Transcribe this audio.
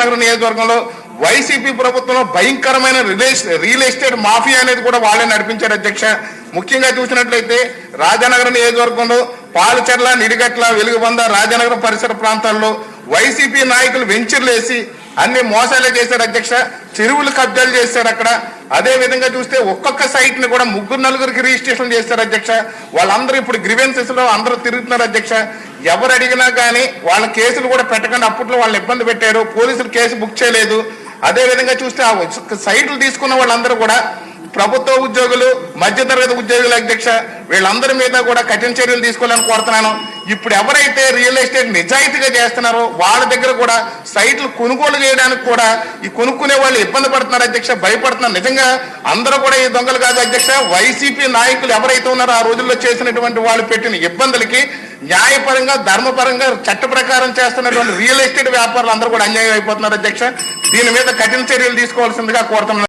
నగర్ నియోజకవర్గంలో వైసీపీ ప్రభుత్వంలో భయంకరమైన రిలేస్ రియల్ ఎస్టేట్ మాఫియా అనేది కూడా వాళ్ళే నడిపించారు అధ్యక్ష. ముఖ్యంగా చూసినట్లయితే రాజానగరం నియోజకవర్గంలో పాలచెర్ల నిడిగట్ల వెలుగుబంద రాజానగరం పరిసర ప్రాంతాల్లో వైసీపీ నాయకులు వెంచర్లు వేసి అన్ని మోసాలే చేశారు అధ్యక్ష. చెరువులు కబ్జాలు చేశారు అక్కడ. అదే విధంగా చూస్తే ఒక్కొక్క సైట్ని కూడా ముగ్గురు నలుగురికి రిజిస్ట్రేషన్ చేస్తారు అధ్యక్ష. వాళ్ళందరూ ఇప్పుడు గ్రివెన్సెస్లో అందరూ తిరుగుతున్నారు అధ్యక్ష. ఎవరు అడిగినా కానీ వాళ్ళ కేసులు కూడా పెట్టకుండా అప్పట్లో వాళ్ళు ఇబ్బంది పెట్టారు. పోలీసులు కేసు బుక్ చేయలేదు. అదే విధంగా చూస్తే ఆ సైట్లు తీసుకున్న వాళ్ళందరూ కూడా ప్రభుత్వ ఉద్యోగులు మధ్యతరగతి ఉద్యోగుల అధ్యక్ష వీళ్ళందరి మీద కూడా కఠిన చర్యలు తీసుకోవాలని కోరుతున్నాను. ఇప్పుడు ఎవరైతే రియల్ ఎస్టేట్ నిజాయితీగా చేస్తున్నారో వాళ్ళ దగ్గర కూడా సైట్లు కొనుగోలు చేయడానికి కూడా ఈ కొనుక్కునే వాళ్ళు ఇబ్బంది పడుతున్నారు అధ్యక్ష భయపడుతున్నారు. నిజంగా అందరూ కూడా ఈ దొంగలు కాదు అధ్యక్ష వైసీపీ నాయకులు ఎవరైతే ఉన్నారో ఆ రోజుల్లో చేసినటువంటి వాళ్ళు పెట్టిన ఇబ్బందులకి న్యాయపరంగా ధర్మపరంగా చట్ట ప్రకారం చేస్తున్నటువంటి రియల్ ఎస్టేట్ వ్యాపారులు అందరూ కూడా అన్యాయం అయిపోతున్నారు అధ్యక్ష. దీని మీద కఠిన చర్యలు తీసుకోవాల్సిందిగా కోరుతున్నాను.